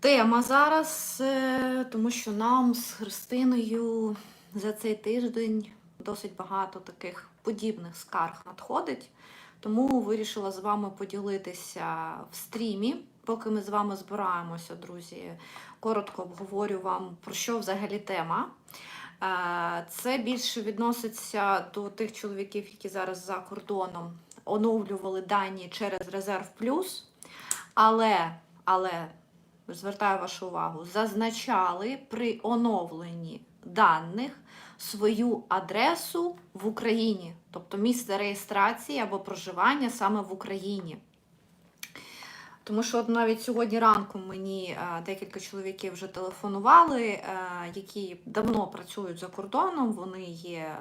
Тема зараз, е, тому що нам з Христиною за цей тиждень досить багато таких подібних скарг надходить. Тому вирішила з вами поділитися в стрімі. Поки ми з вами збираємося, друзі, коротко обговорю вам, про що взагалі тема. Е, Це більше відноситься до тих чоловіків, які зараз за кордоном оновлювали дані через Резерв Плюс. Але, але звертаю вашу увагу, зазначали при оновленні даних свою адресу в Україні, тобто місце реєстрації або проживання саме в Україні. Тому що от навіть сьогодні ранком мені е, декілька чоловіків вже телефонували, е, які давно працюють за кордоном, вони є, е,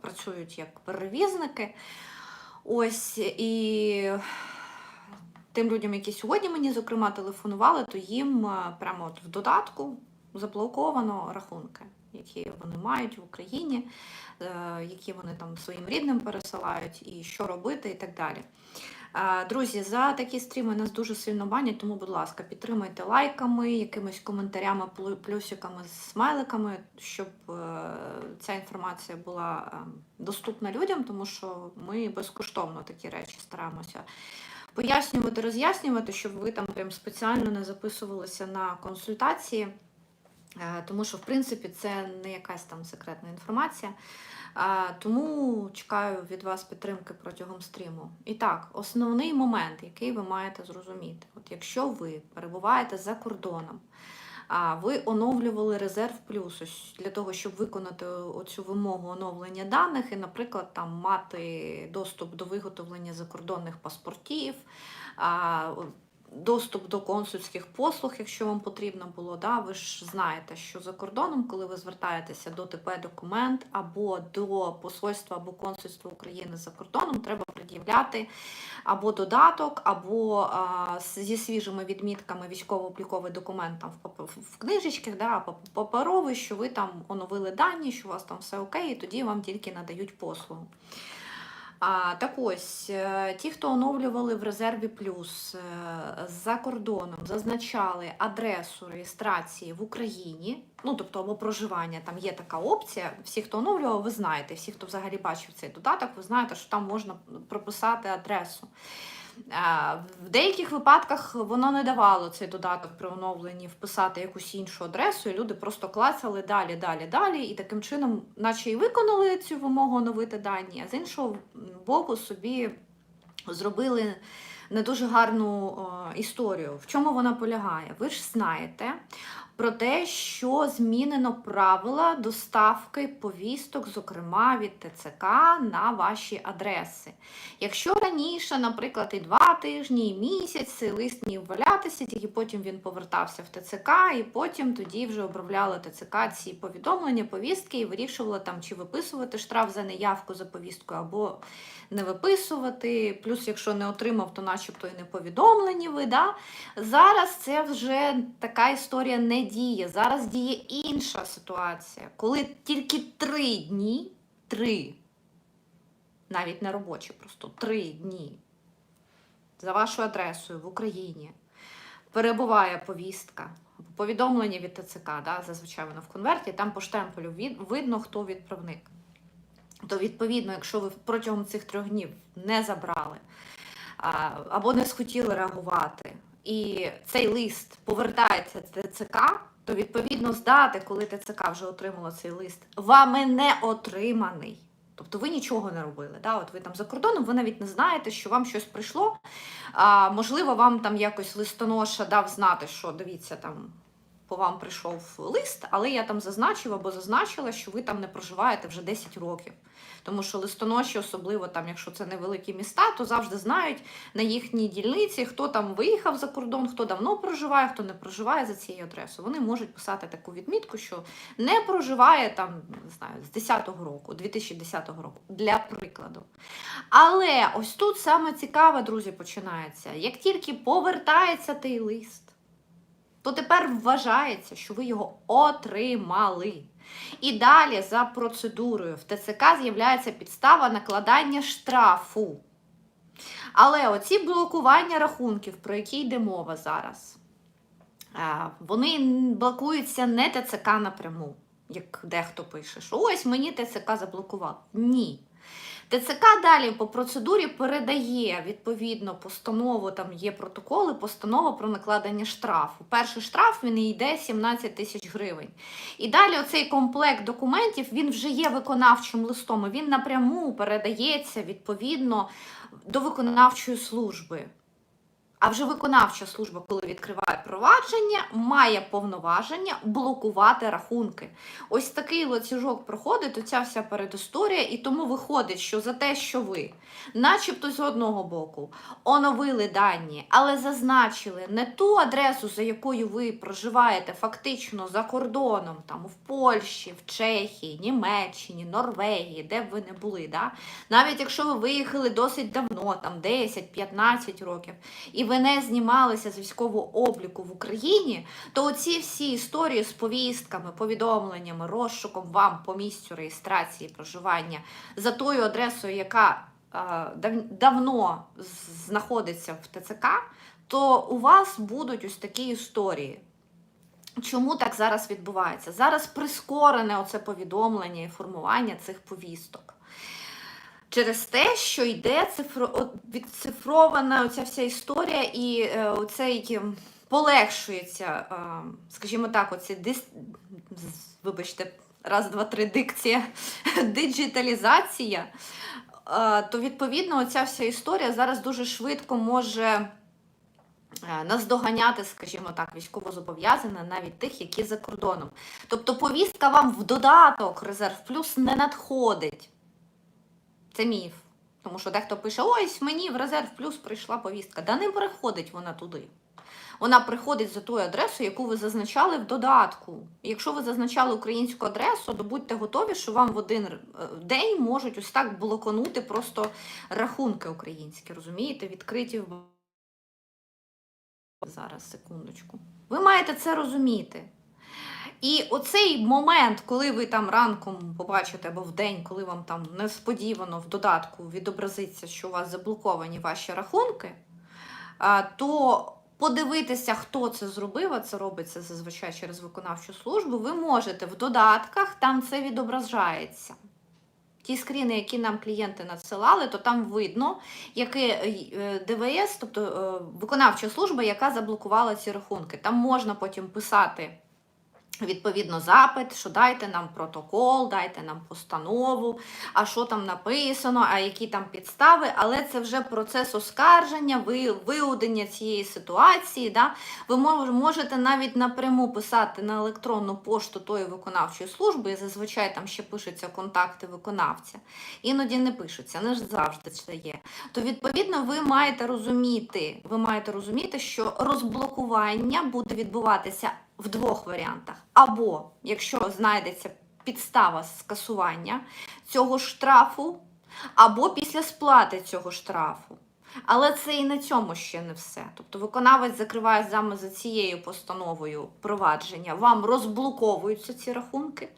працюють як перевізники. Ось і тим людям, які сьогодні мені, зокрема, телефонували, то їм е, прямо от в додатку заблоковано рахунки, які вони мають в Україні, е, які вони там своїм рідним пересилають, і що робити, і так далі. Е, Друзі, за такі стріми нас дуже сильно банять, тому, будь ласка, підтримайте лайками, якимись коментарями, плю- плюсиками, смайликами, щоб ця інформація була е, доступна людям, тому що ми безкоштовно такі речі стараємося пояснювати, роз'яснювати, щоб ви там прям спеціально не записувалися на консультації, е, тому що, в принципі, це не якась там секретна інформація. Е, Тому чекаю від вас підтримки протягом стріму. І так, основний момент, який ви маєте зрозуміти, от якщо ви перебуваєте за кордоном, а ви оновлювали резерв плюс для того, щоб виконати оцю вимогу оновлення даних і, наприклад, там мати доступ до виготовлення закордонних паспортів, доступ до консульських послуг, якщо вам потрібно було. Да? Ви ж знаєте, що за кордоном, коли ви звертаєтеся до ТП документ або до посольства або консульства України за кордоном, треба пред'являти або додаток, або а, зі свіжими відмітками військово-обліковий документ там в, в книжечках, да, пап- паперовий, що ви там оновили дані, що у вас там все окей, і тоді вам тільки надають послугу. Так ось, е, ті, хто оновлювали в резерві плюс е, за кордоном, зазначали адресу реєстрації в Україні, ну тобто або проживання, там є така опція. Всі, хто оновлював, ви знаєте, всі, хто взагалі бачив цей додаток, ви знаєте, що там можна прописати адресу. В деяких випадках воно не давало цей додаток при оновленні вписати якусь іншу адресу, і люди просто клацали далі, далі, далі, і таким чином, наче і виконали цю вимогу оновити дані, а з іншого боку собі зробили не дуже гарну історію. В чому вона полягає? Ви ж знаєте про те, що змінено правила доставки повісток, зокрема від ТЦК, на ваші адреси. Якщо раніше, наприклад, і два тижні, і місяць цей лист міг валятися, тільки потім він повертався в ТЦК, і потім тоді вже обробляли ТЦК ці повідомлення, повістки і вирішували там, чи виписувати штраф за неявку за повісткою, або не виписувати. Плюс, якщо не отримав, то начебто і не повідомлені ви. Да? Зараз це вже така історія не діє. Зараз діє інша ситуація, коли тільки три дні, три навіть не робочі, просто три дні за вашою адресою в Україні перебуває повістка, повідомлення від ТЦК, да, зазвичай воно в конверті, там по штемпелю видно, хто відправник. То, відповідно, якщо ви протягом цих трьох днів не забрали або не схотіли реагувати, і цей лист повертається ТЦК, то відповідно з дати, коли ТЦК вже отримала цей лист, вами не отриманий. Тобто ви нічого не робили. Да? От ви там за кордоном, ви навіть не знаєте, що вам щось прийшло. А, можливо, вам там якось листоноша дав знати, що дивіться, там по вам прийшов лист, але я там зазначив або зазначила, що ви там не проживаєте вже 10 років. Тому що листоноші, особливо там, якщо це невеликі міста, то завжди знають на їхній дільниці, хто там виїхав за кордон, хто давно проживає, хто не проживає за цією адресою. Вони можуть писати таку відмітку, що не проживає там, не знаю, з 10-го року, 2010 року, для прикладу. Але ось тут саме цікаве, друзі, починається. Як тільки повертається той лист, то тепер вважається, що ви його отримали. І далі за процедурою в ТЦК з'являється підстава накладання штрафу. Але оці блокування рахунків, про які йде мова зараз, Е, Вони блокуються не ТЦК напряму, як дехто пише, що ось мені ТЦК заблокував. Ні. ТЦК далі по процедурі передає відповідно постанову, там є протоколи, постанова про накладення штрафу. Перший штраф він йде 17 тисяч гривень. І далі оцей комплект документів він вже є виконавчим листом. і Він напряму передається відповідно до виконавчої служби. А вже виконавча служба, коли відкриває провадження, має повноваження блокувати рахунки. Ось такий ланцюжок проходить, оця вся передісторія, і тому виходить, що за те, що ви, начебто з одного боку, оновили дані, але зазначили не ту адресу, за якою ви проживаєте фактично за кордоном, там в Польщі, в Чехії, Німеччині, Норвегії, де б ви не були. Да? Навіть якщо ви виїхали досить давно, там 10-15 років, і ви не знімалися з військового обліку в Україні, то оці всі історії з повістками, повідомленнями, розшуком вам по місцю реєстрації проживання за тою адресою, яка е, дав- давно знаходиться в ТЦК, то у вас будуть ось такі історії. Чому так зараз відбувається? Зараз прискорене оце повідомлення і формування цих повісток. Через те, що йде цифро... відцифрована оця вся історія, і е, оцей ем, полегшується, е, скажімо так, оці дис... вибачте, раз, два, три дикція, диджиталізація, е, то відповідно оця вся історія зараз дуже швидко може е, наздоганяти, скажімо так, військовозобов'язаних, навіть тих, які за кордоном. Тобто повістка вам в додаток резерв плюс не надходить. Це міф. Тому що дехто пише: ось мені в резерв плюс прийшла повістка. Да не приходить вона туди. Вона приходить за тою адресою, яку ви зазначали в додатку. Якщо ви зазначали українську адресу, то будьте готові, що вам в один е, день можуть ось так блоканути просто рахунки українські, розумієте, відкриті в зараз, секундочку. Ви маєте це розуміти. І оцей момент, коли ви там ранком побачите або в день, коли вам там несподівано в додатку відобразиться, що у вас заблоковані ваші рахунки, то подивитися, хто це зробив, а це робиться зазвичай через виконавчу службу, ви можете в додатках, там це відображається. Ті скріни, які нам клієнти надсилали, то там видно, яке е, ДВС, тобто е, виконавча служба, яка заблокувала ці рахунки. Там можна потім писати відповідно запит, що дайте нам протокол, дайте нам постанову, а що там написано, а які там підстави, але це вже процес оскарження, ви- виудення цієї ситуації. Да? Ви можете навіть напряму писати на електронну пошту тої виконавчої служби, і зазвичай там ще пишуться контакти виконавця. Іноді не пишуться, не ж завжди це є. То відповідно ви маєте розуміти, ви маєте розуміти, що розблокування буде відбуватися в двох варіантах. Або якщо знайдеться підстава скасування цього штрафу, або після сплати цього штрафу. Але це і на цьому ще не все. Тобто виконавець закриває саме за цією постановою провадження, вам розблоковуються ці рахунки.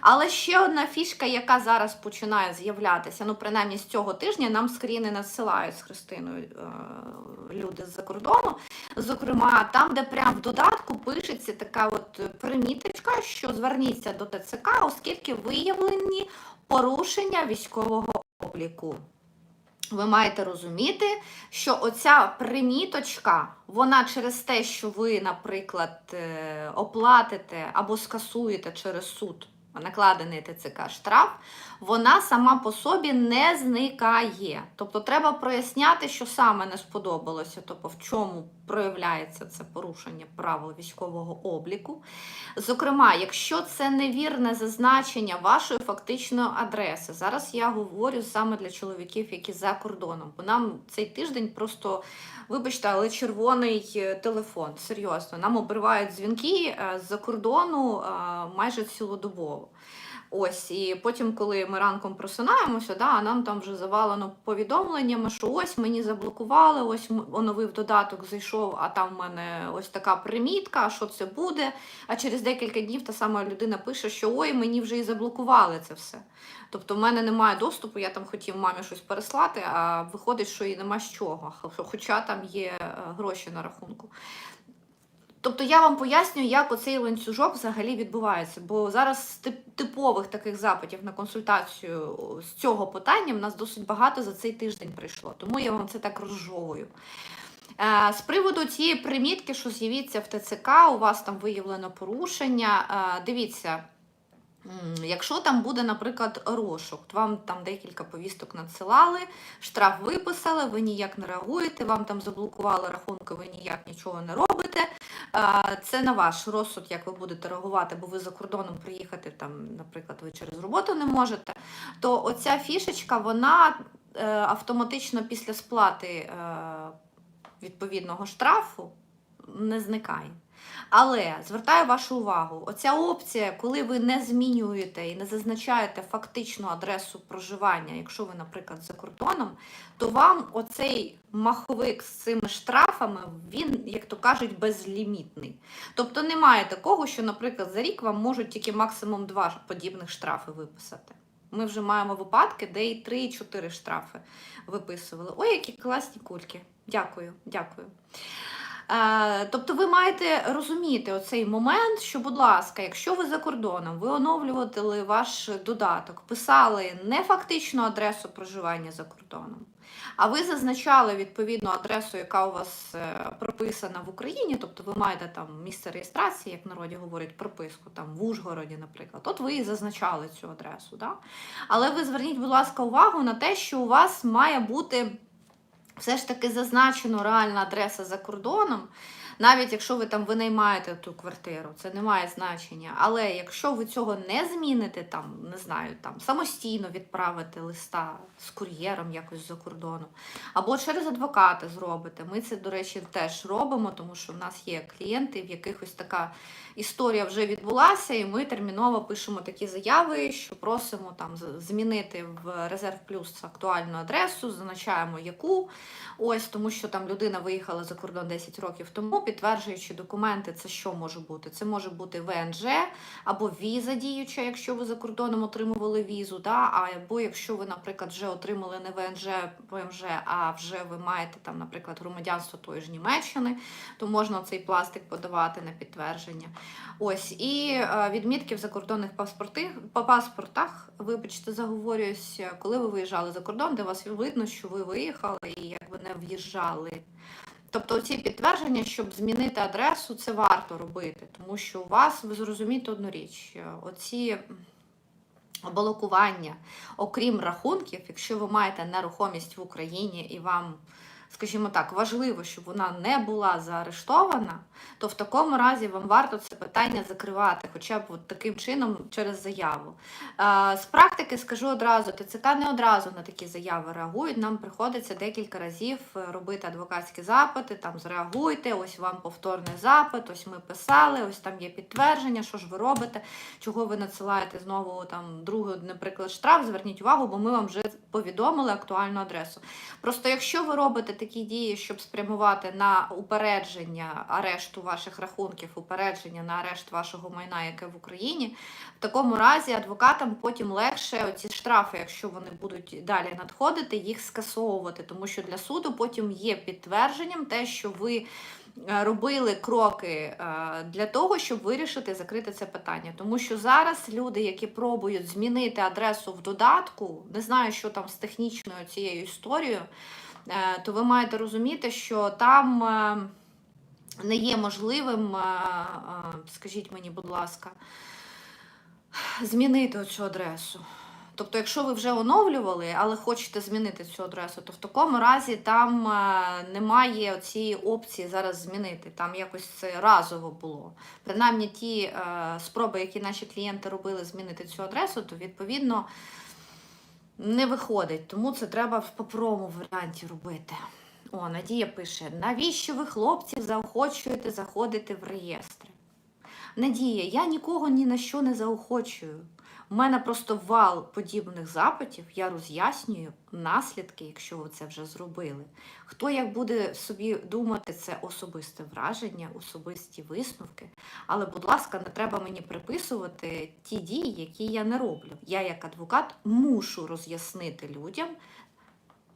Але ще одна фішка, яка зараз починає з'являтися, ну принаймні з цього тижня нам скріни надсилають з Христиною е, люди з-за кордону. Зокрема, там, де прямо в додатку пишеться така от приміточка, що зверніться до ТЦК, оскільки виявлені порушення військового обліку. Ви маєте розуміти, що оця приміточка, вона через те, що ви, наприклад, е, оплатите або скасуєте через суд накладений ТЦК штраф, вона сама по собі не зникає. Тобто треба проясняти, що саме не сподобалося, тобто в чому проявляється це порушення правил військового обліку. Зокрема, якщо це невірне зазначення вашої фактичної адреси, зараз я говорю саме для чоловіків, які за кордоном, бо нам цей тиждень просто, вибачте, але червоний е, телефон, серйозно, нам обривають дзвінки е, з-за кордону е, майже цілодобово. Ось, і потім, коли ми ранком просинаємося, да, а нам там вже завалено повідомленнями, що ось мені заблокували, ось оновив додаток, зайшов, а там в мене ось така примітка, а що це буде. А через декілька днів та сама людина пише, що ой, мені вже і заблокували це все. Тобто в мене немає доступу, я там хотів мамі щось переслати, а виходить, що і нема з чого, хоча там є е, гроші на рахунку. Тобто я вам пояснюю, як оцей ланцюжок взагалі відбувається. Бо зараз типових таких запитів на консультацію з цього питання в нас досить багато за цей тиждень прийшло. Тому я вам це так розжовую. Е, З приводу цієї примітки, що з'явиться в ТЦК, у вас там виявлено порушення. е, Дивіться, якщо там буде, наприклад, розшук, вам там декілька повісток надсилали, штраф виписали, ви ніяк не реагуєте, вам там заблокували рахунки, ви ніяк нічого не робите. Е, Це на ваш розсуд, як ви будете реагувати, бо ви за кордоном приїхати, там, наприклад, ви через роботу не можете. То оця фішечка, вона е, автоматично після сплати е, відповідного штрафу не зникає. Але звертаю вашу увагу, оця опція, коли ви не змінюєте і не зазначаєте фактичну адресу проживання, якщо ви, наприклад, за кордоном, то вам оцей маховик з цими штрафами, він, як то кажуть, безлімітний. Тобто немає такого, що, наприклад, за рік вам можуть тільки максимум два подібних штрафи виписати. Ми вже маємо випадки, де і 3-4 штрафи виписували. Ой, які класні кульки. Дякую, дякую. Е, Тобто ви маєте розуміти оцей момент, що, будь ласка, якщо ви за кордоном, ви оновлювали ваш додаток, писали не фактичну адресу проживання за кордоном, а ви зазначали відповідну адресу, яка у вас е, прописана в Україні, тобто ви маєте там місце реєстрації, як в народі говорять, прописку там в Ужгороді, наприклад. От ви і зазначали цю адресу. Да? Але ви зверніть, будь ласка, увагу на те, що у вас має бути все ж таки зазначено реальна адреса за кордоном. Навіть якщо ви там винаймаєте ту квартиру, це не має значення. Але якщо ви цього не зміните, там не знаю, там самостійно відправите листа з кур'єром якось за кордону, або через адвоката зробите. Ми це, до речі, теж робимо, тому що в нас є клієнти, в яких ось така історія вже відбулася, і ми терміново пишемо такі заяви, що просимо там змінити в резерв плюс актуальну адресу, зазначаємо яку. Ось тому, що там людина виїхала за кордон 10 років тому, підтверджуючи документи, це що може бути? Це може бути ВНЖ або віза діюча, якщо ви за кордоном отримували візу, да? або якщо ви, наприклад, вже отримали не ВНЖ, ВМЖ, а вже ви маєте там, наприклад, громадянство тої ж Німеччини, то можна цей пластик подавати на підтвердження. Ось і е, відмітки в закордонних паспорти, по паспортах, вибачте, заговорююсь, коли ви виїжджали за кордон, де вас видно, що ви виїхали і якби не в'їжджали. Тобто ці підтвердження, щоб змінити адресу, це варто робити, тому що у вас, ви зрозумієте одну річ, е, оці блокування, окрім рахунків, якщо ви маєте нерухомість в Україні і вам, скажімо так, важливо, щоб вона не була заарештована, то в такому разі вам варто це питання закривати, хоча б от таким чином через заяву. Е, З практики скажу одразу, ТЦК не одразу на такі заяви реагують. Нам приходиться декілька разів е, робити адвокатські запити, там зреагуйте, ось вам повторний запит, ось ми писали, ось там є підтвердження, що ж ви робите, чого ви надсилаєте знову там другий, наприклад, штраф. Зверніть увагу, бо ми вам вже повідомили актуальну адресу. Просто якщо ви робите такі дії, щоб спрямувати на упередження арешту ваших рахунків, упередження на арешт вашого майна, яке в Україні, в такому разі адвокатам потім легше оці штрафи, якщо вони будуть далі надходити, їх скасовувати, тому що для суду потім є підтвердженням те, що ви. е, Робили кроки е, для того, щоб вирішити закрити це питання. Тому що зараз люди, які пробують змінити адресу в додатку, не знаю, що там з технічною цією історією, то ви маєте розуміти, що там е, не є можливим, е, е, скажіть мені, будь ласка, змінити цю адресу. Тобто, якщо ви вже оновлювали, але хочете змінити цю адресу, то в такому разі там е, немає цієї опції зараз змінити. Там якось це разово було. Принаймні ті е, спроби, які наші клієнти робили змінити цю адресу, то відповідно не виходить. Тому це треба в паперовому варіанті робити. О, Надія пише: навіщо ви хлопців заохочуєте заходити в реєстри? Надія, я нікого ні на що не заохочую. У мене просто вал подібних запитів, я роз'яснюю наслідки, якщо ви це вже зробили. Хто як буде собі думати, це особисте враження, особисті висновки. Але, будь ласка, не треба мені приписувати ті дії, які я не роблю. Я, як адвокат, мушу роз'яснити людям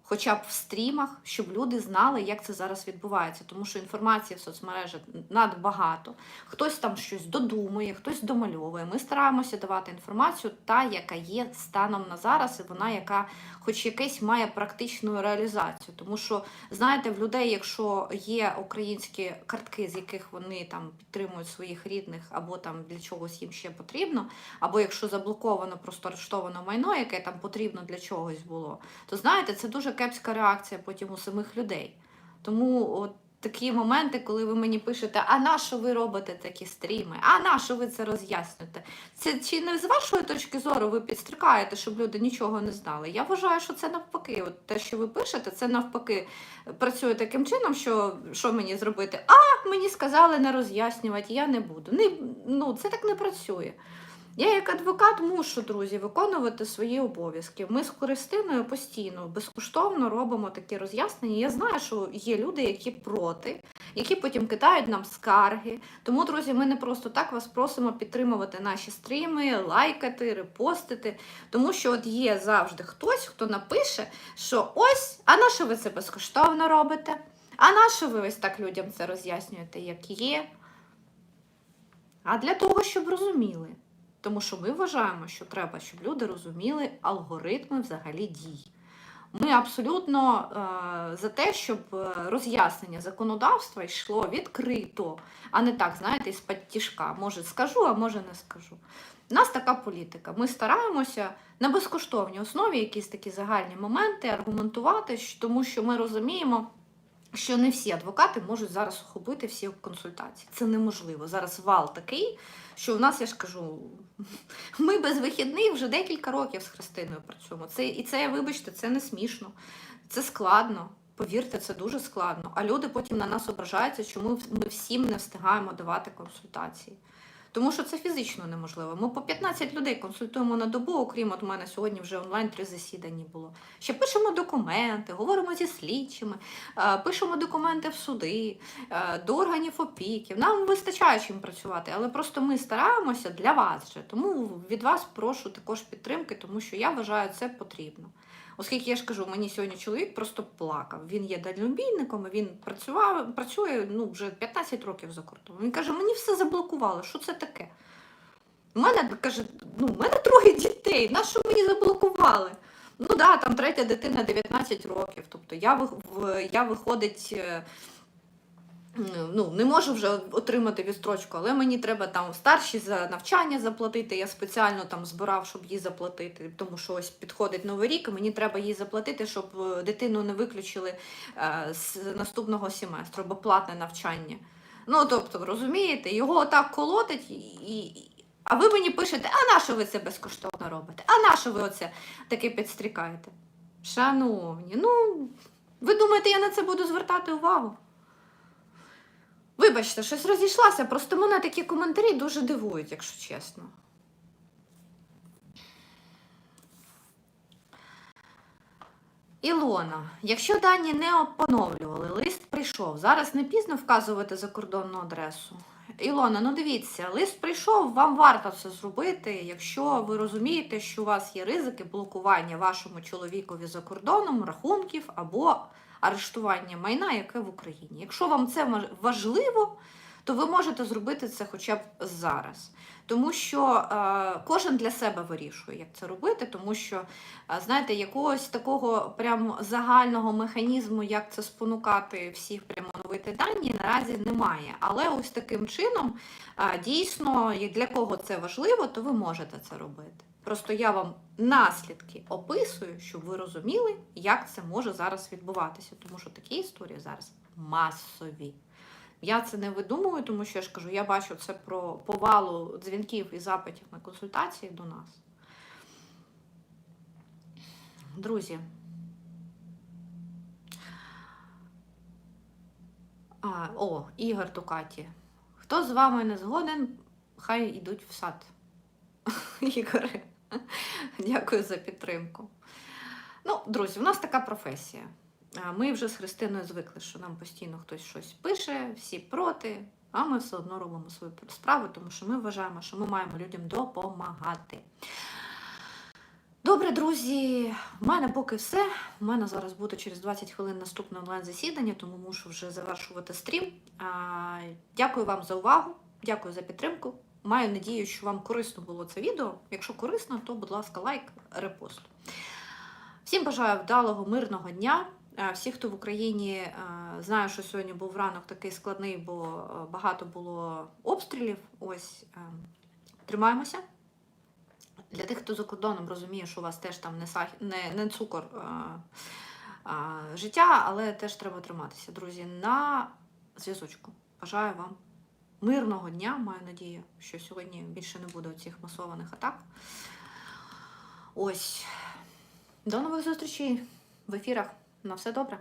хоча б в стрімах, щоб люди знали, як це зараз відбувається. Тому що інформації в соцмережах надбагато. Хтось там щось додумує, хтось домальовує. Ми стараємося давати інформацію, та, яка є станом на зараз, і вона, яка хоч якесь має практичну реалізацію. Тому що, знаєте, в людей, якщо є українські картки, з яких вони там підтримують своїх рідних, або там для чогось їм ще потрібно, або якщо заблоковано, просто арештовано майно, яке там потрібно для чогось було, то знаєте, це дуже кепська реакція потім у самих людей. Тому от такі моменти, коли ви мені пишете, а на що ви робите такі стріми? А на що ви це роз'яснюєте? Це чи не з вашої точки зору ви підстрикаєте, щоб люди нічого не знали? Я вважаю, що це навпаки. От те, що ви пишете, це навпаки працює таким чином, що що мені зробити? А мені сказали не роз'яснювати, я не буду. Не, ну, це так не працює. Я як адвокат мушу, друзі, виконувати свої обов'язки. Ми з Христиною постійно безкоштовно робимо такі роз'яснення. Я знаю, що є люди, які проти, які потім кидають нам скарги. Тому, друзі, ми не просто так вас просимо підтримувати наші стріми, лайкати, репостити. Тому що от є завжди хтось, хто напише, що ось, а на що ви це безкоштовно робите? А на що ви ось так людям це роз'яснюєте, як є? А для того, щоб розуміли. Тому що ми вважаємо, що треба, щоб люди розуміли алгоритми взагалі дій. Ми абсолютно е, за те, щоб е, роз'яснення законодавства йшло відкрито, а не так, знаєте, із тяжка. Може, скажу, а може не скажу. У нас така політика. Ми стараємося на безкоштовній основі якісь такі загальні моменти аргументувати, тому що ми розуміємо. Що не всі адвокати можуть зараз охопити всі консультації. Це неможливо. Зараз вал такий, що в нас, я ж кажу, ми без вихідних вже декілька років з Христиною працюємо. Це, І це, вибачте, це не смішно, це складно. Повірте, це дуже складно. А люди потім на нас ображаються, чому ми всім не встигаємо давати консультації. Тому що це фізично неможливо. Ми по 15 людей консультуємо на добу, окрім от мене сьогодні вже онлайн три засідання було. Ще пишемо документи, говоримо зі слідчими, е, пишемо документи в суди, е, до органів опіки. Нам вистачає чим працювати, але просто ми стараємося для вас же. Тому від вас прошу також підтримки, тому що я вважаю, це потрібно. Оскільки я ж кажу, мені сьогодні чоловік просто плакав. Він є дальнобійником, він працював, працює ну, вже 15 років за кордоном. Він каже, мені все заблокувало. Що це таке? У мене каже, ну, у мене троє дітей, на що мені заблокували? Ну так, да, там третя дитина 19 років. Тобто я я виходить. Ну, не можу вже отримати відстрочку, але мені треба там старші за навчання заплатити. Я спеціально там збирав, щоб їй заплатити, тому що ось підходить новий рік, і мені треба їй заплатити, щоб е, дитину не виключили е, з наступного семестру, бо платне навчання. Ну, тобто, розумієте, його отак колотить, і, а ви мені пишете, а на що ви це безкоштовно робите? А на що ви оце таке підстрікаєте? Шановні, ну, ви думаєте, я на це буду звертати увагу? Вибачте, щось розійшлася, просто мене такі коментарі дуже дивують, якщо чесно. Ілона, якщо дані не поновлювали, лист прийшов. Зараз не пізно вказувати закордонну адресу. Ілона, ну дивіться, лист прийшов, вам варто це зробити, якщо ви розумієте, що у вас є ризики блокування вашому чоловікові за кордоном, рахунків або арештування майна, яке в Україні. Якщо вам це важливо, то ви можете зробити це хоча б зараз. Тому що е, кожен для себе вирішує, як це робити, тому що, е, знаєте, якогось такого прям загального механізму, як це спонукати всіх прямо оновити дані, наразі немає. Але ось таким чином, е, дійсно, для кого це важливо, то ви можете це робити. Просто я вам наслідки описую, щоб ви розуміли, як це може зараз відбуватися. Тому що такі історії зараз масові. Я це не видумую, тому що я ж кажу, я бачу це про повалу дзвінків і запитів на консультації до нас. Друзі. А, О, Ігор Тукаті. Хто з вами не згоден, хай йдуть в сад. Ігоре. Дякую за підтримку. Ну, друзі, у нас така професія. Ми вже з Христиною звикли, що нам постійно хтось щось пише, всі проти, а ми все одно робимо свою справу, тому що ми вважаємо, що ми маємо людям допомагати. Добре, друзі, в мене поки все. У мене зараз буде через 20 хвилин наступне онлайн-засідання, тому мушу вже завершувати стрім. Дякую вам за увагу, дякую за підтримку. Маю надію, що вам корисно було це відео. Якщо корисно, то, будь ласка, лайк, репост. Всім бажаю вдалого, мирного дня. Е, Всі, хто в Україні, е, знаю, що сьогодні був ранок такий складний, бо е, багато було обстрілів. Ось тримаємося. Для тих, хто за кордоном розуміє, що у вас теж там не, сах... не, не цукор а, а, життя, але теж треба триматися, друзі, на зв'язочку. Бажаю вам мирного дня. Маю надію, що сьогодні більше не буде цих масованих атак. Ось. До нових зустрічей в ефірах. На все добре.